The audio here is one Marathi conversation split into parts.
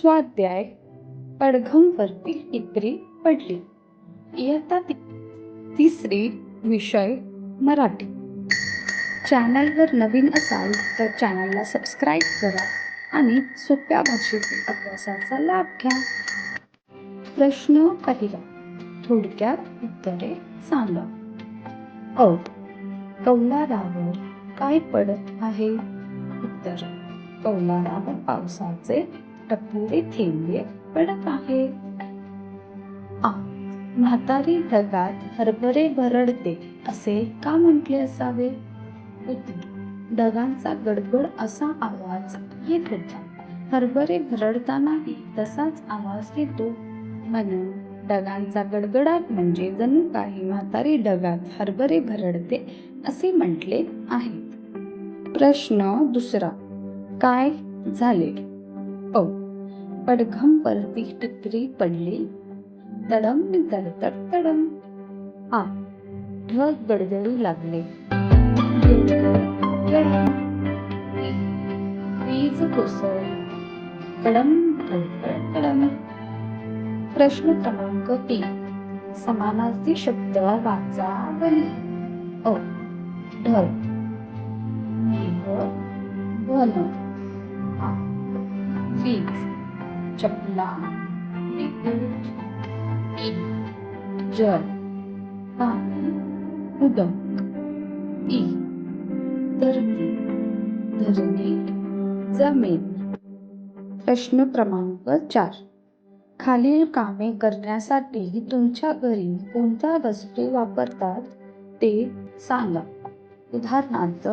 स्वाध्याय पडघमवरती टिपरी पडली. इयत्ता तिसरी विषय मराठी. चॅनलवर नवीन असाल तर चॅनलला सबस्क्राईब करा आणि सोप्या भाषेतील अभ्यासाचा लाभ घ्या. प्रश्न पहिला. थोडक्यात उत्तरे सांगा. अ. कौलारावर काय पडत आहे? उत्तर. कौलारावर पावसाचे टपोरे थेंबे पडत आहे आ म्हातारी ढगात हरभरे भरडते असे का म्हटले असावे? ढगांचा गडगड असा आवाज येत होता. हरभरे भरडतानाही तसाच आवाज येतो. म्हणून ढगांचा गडगडाट म्हणजे जणू काही म्हातारी ढगात हरभरे भरडते असे म्हटले आहे. प्रश्न दुसरा काय झाले? ओ पडघम टिपरी पडली. तडम तडतड तडम. आ. ढग गडगडू लागले. वीज कोसळ. कडम तडतड तडम. प्रश्न क्रमांक तीन समानार्थी शब्द वाचा बली. अ. ढग मेघ घन वीज चपला. जल उदक इ. धरती धरणी जमीन. प्रश्न क्रमांक चार. खालील कामे करण्यासाठी तुमच्या घरी कोणत्या वस्तू वापरतात ते सांगा. उदाहरणार्थ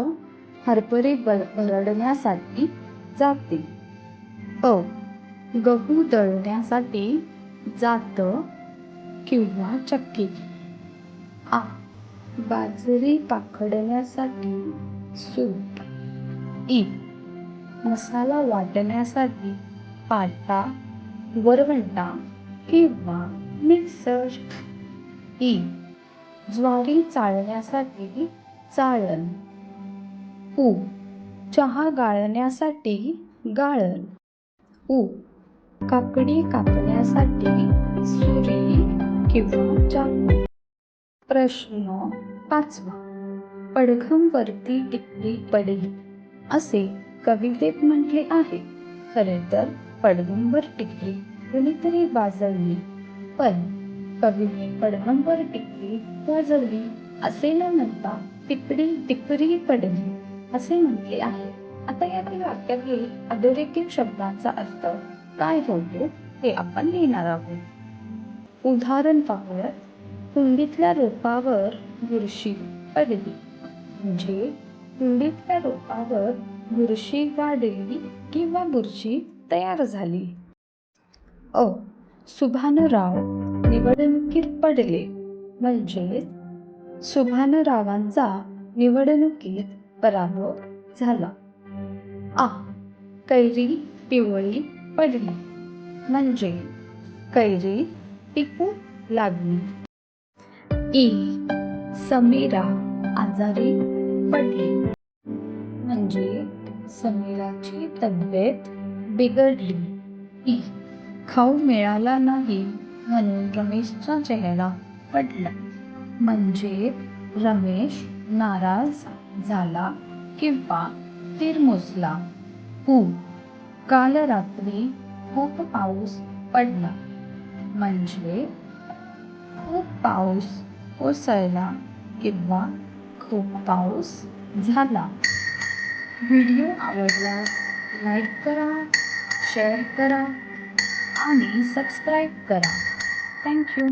हरभरे भरडण्यासाठी जाते. अ गहू दळण्यासाठी जात किंवा चक्की. आ बाजरी पाखडण्यासाठी सूप. ई मसाला वाटण्यासाठी पाटा वरवंटा किंवा मिक्सर. ई ज्वारी चाळण्यासाठी चाळण. उ चहा गाळण्यासाठी गाळण. उ. काकडी कापण्यासाठी सुरी किंवा चाकू. प्रश्न पाचवा. पडघम वरती टिपरी पडली असे कवितेत म्हटले आहे. खरे तर पडघमवर टिपरी कुणीतरी वाजवली. पण कवीने पडघमवर टिपरी वाजवली असे न म्हणता टिपडी टिपरी पडली असे म्हटले आहे. आता यातील वाक्यातील अधोरेखित शब्दांचा अर्थ काय होतो हे आपण लिहिणार आहोत. उदाहरण पाहूयात कुंडीतल्या रोपावर बुरशी पडली. म्हणजे कुंडीतल्या रोपावर बुरशी वाढली किंवा बुरशी तयार झाली. अ. सुभानराव निवडणुकीत पडले. म्हणजे सुभानरावांचा निवडणुकीत पराभव झाला. आ कैरी पिवळी पडली. म्हणजे कैरी पिकू लागली. ई समीरा आजारी पडली. म्हणजे समीराची तब्येत बिघडली. ई खाऊ मिळाला नाही म्हणून रमेशचा चेहरा पडला. म्हणजे रमेश नाराज झाला किंवा तिरमुसला पूर काल रात्री खूप पाऊस पडला. म्हणजे खूप पाऊस कोसळला किंवा खूप पाऊस झाला. व्हिडिओ आवडल्यास लाईक करा शेअर करा आणि सबस्क्राईब करा. थँक्यू